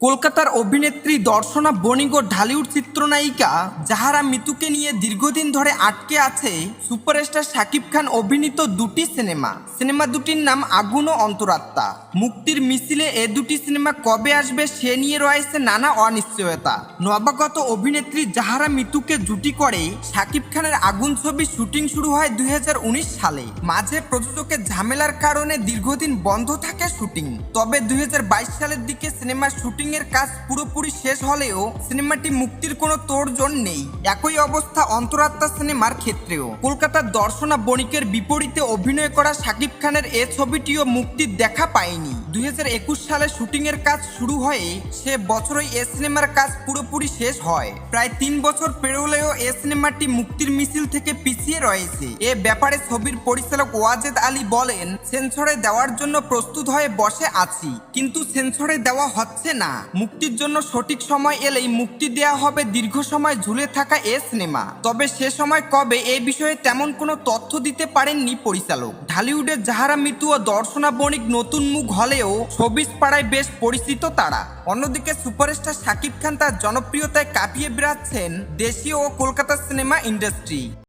কলকাতার অভিনেত্রী, দর্শনা, বণিক ও ঢালিউড চিত্রনায়িকা জাহারা মিতুকে নিয়ে দীর্ঘদিন ধরে আটকে আছে সুপারস্টার শাকিব খান অভিনীত দুটি সিনেমা। সিনেমা দুটির নাম আগুন ও অন্তরাত্মা। মুক্তির মিছিলে এ দুটি সিনেমা কবে আসবে সে নিয়ে রয়েছে নানা অনিশ্চয়তা। নবাগত অভিনেত্রী জাহারা মিতুকে জুটি করে শাকিব খানের আগুন ছবির শুটিং শুরু হয় দুই হাজার উনিশ সালে। মাঝে প্রযোজকের ঝামেলার কারণে দীর্ঘদিন বন্ধ থাকে শুটিং। তবে দুই হাজার বাইশ সালের দিকে সিনেমার শুটিং এর কাজ পুরোপুরি শেষ হলেও সিনেমাটি মুক্তির কোনো তোড়জোড় নেই। একই অবস্থা অন্তরাত্মা সিনেমার ক্ষেত্রেও। কলকাতার দর্শনা বণিকের বিপরীতে অভিনয় করা শাকিব খানের এ ছবিটিও মুক্তির দেখা পায়নি। দু হাজার একুশ সালে শুটিং এর কাজ শুরু হয়ে সে বছরই এ সিনেমার কাজ পুরোপুরি শেষ হয়। প্রায় তিন বছর পেরোলেও এ সিনেমাটি মুক্তির মিছিল থেকে পিছিয়ে রয়েছে। এ ব্যাপারে ছবির পরিচালক ওয়াজেদ আলী বলেন, সেন্সরে দেওয়ার জন্য প্রস্তুত হয়ে বসে আছি, কিন্তু সেন্সরে দেওয়া হচ্ছে না। মুক্তির জন্য সঠিক সময় এলেই মুক্তি দেওয়া হবে দীর্ঘ সময় ঝুলে থাকা এ সিনেমা। তবে সে সময় কবে এ বিষয়ে তেমন কোনো তথ্য দিতে পারেননি পরিচালক। ঢালিউডের জাহারা মিতু ও দর্শনা বণিক নতুন মুখ হলেও শোবিজ পাড়ায় বেশ পরিচিত তারা। অন্যদিকে সুপারস্টার শাকিব খান তার জনপ্রিয়তায় কাঁপিয়ে বেড়াচ্ছেন দেশীয় ও কলকাতা সিনেমা ইন্ডাস্ট্রি।